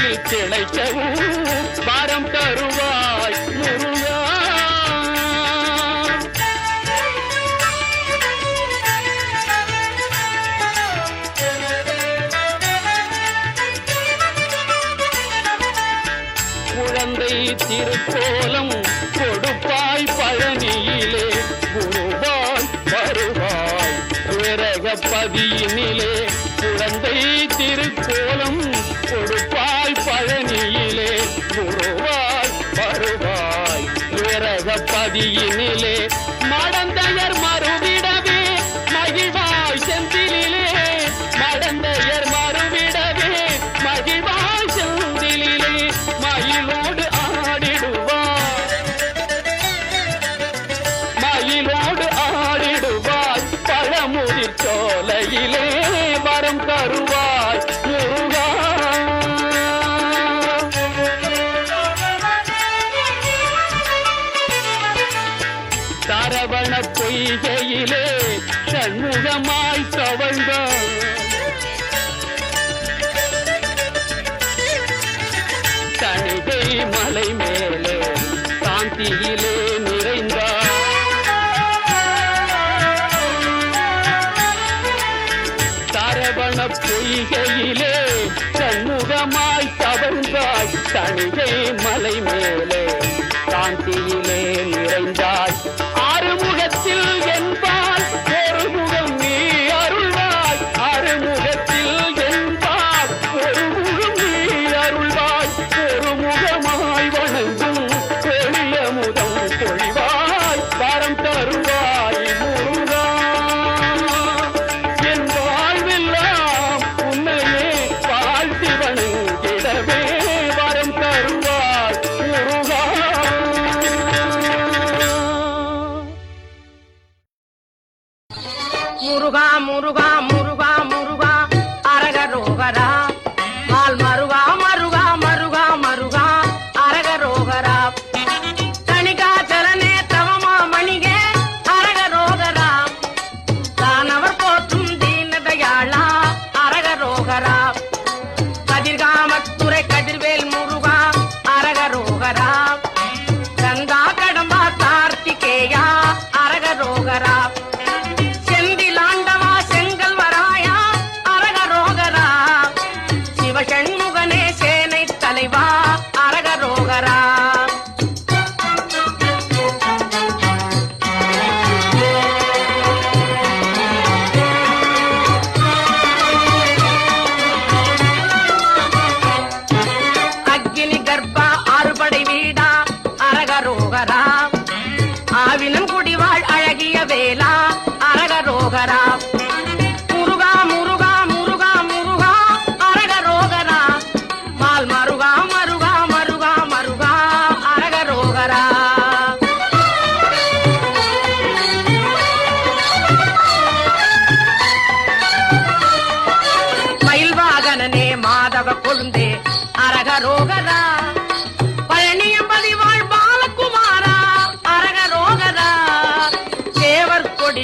பிழைக்கவும் பாரம் தருவோம் மலை மேலே காந்தியிலே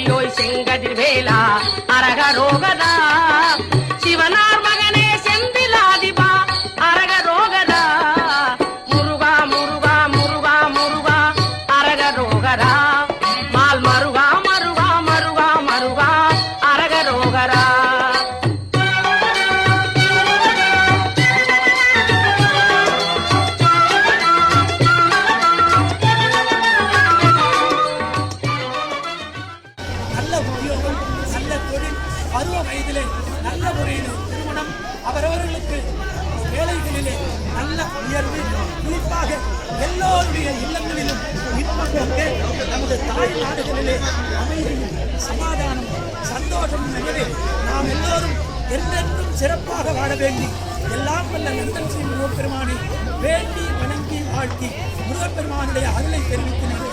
కోటి శంగతి వేళ అరగ రోగదా சந்தோஷமும் எனவே நாம் எல்லோரும் என்றென்றும் சிறப்பாக வாழ வேண்டி எல்லாம் வல்ல நந்தன் ஸ்ரீ முருகப்பெருமானை வேண்டி வணங்கி வாழ்த்தி முருகப்பெருமானுடைய அருளை தெரிவித்து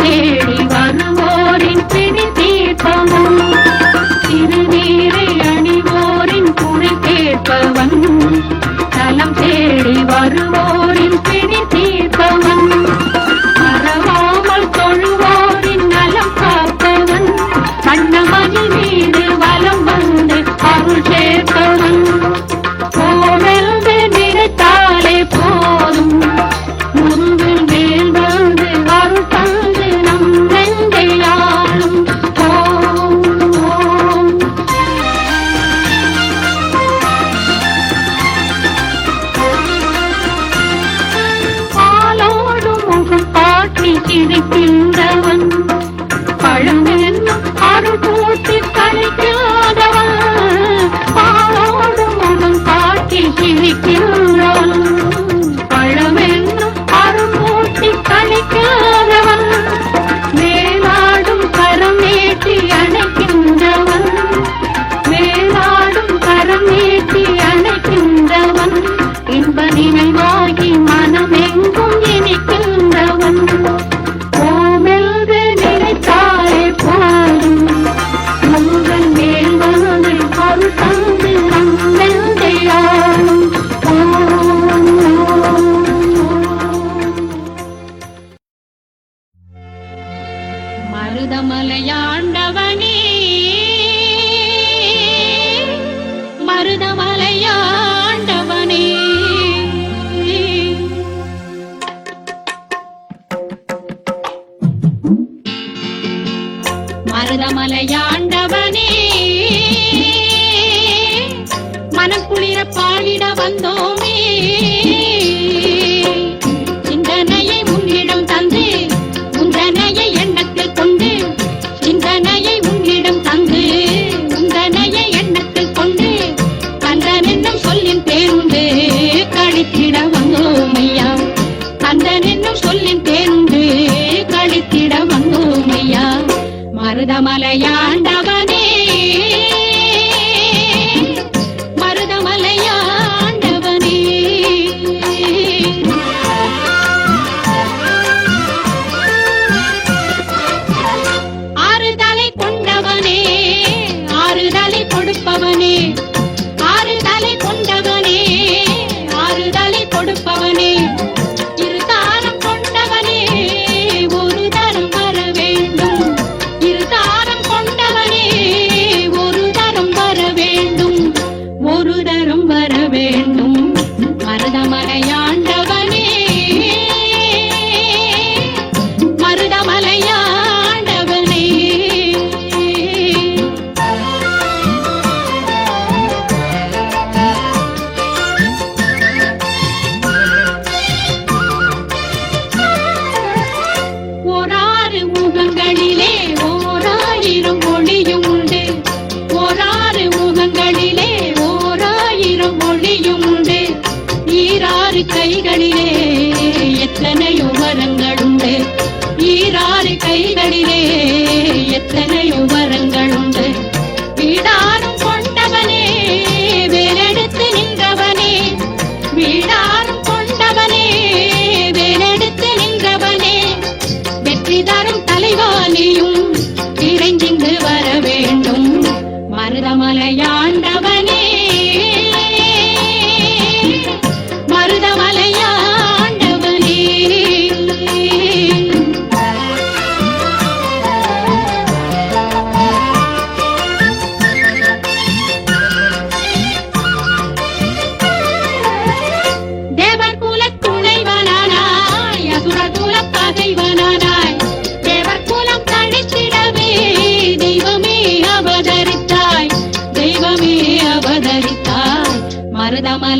தேடி மருதமலையாண்டவனே. மனக்குளிர பாடிட வந்தோமே. சிந்தனையை உன்னிடம் தந்து உந்தனையை எண்ணத்தில் கொண்டு சிந்தனையை உன்னிடம் தந்து உந்தனையை எண்ணத்தில் கொண்டு கந்தன் என்னும் சொல்லின் பேருந்து கழித்திட வந்தோமையா கந்தன் என்னும் சொல்லின் பேருந்து அமிர்தமலையாண்ட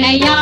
வினையா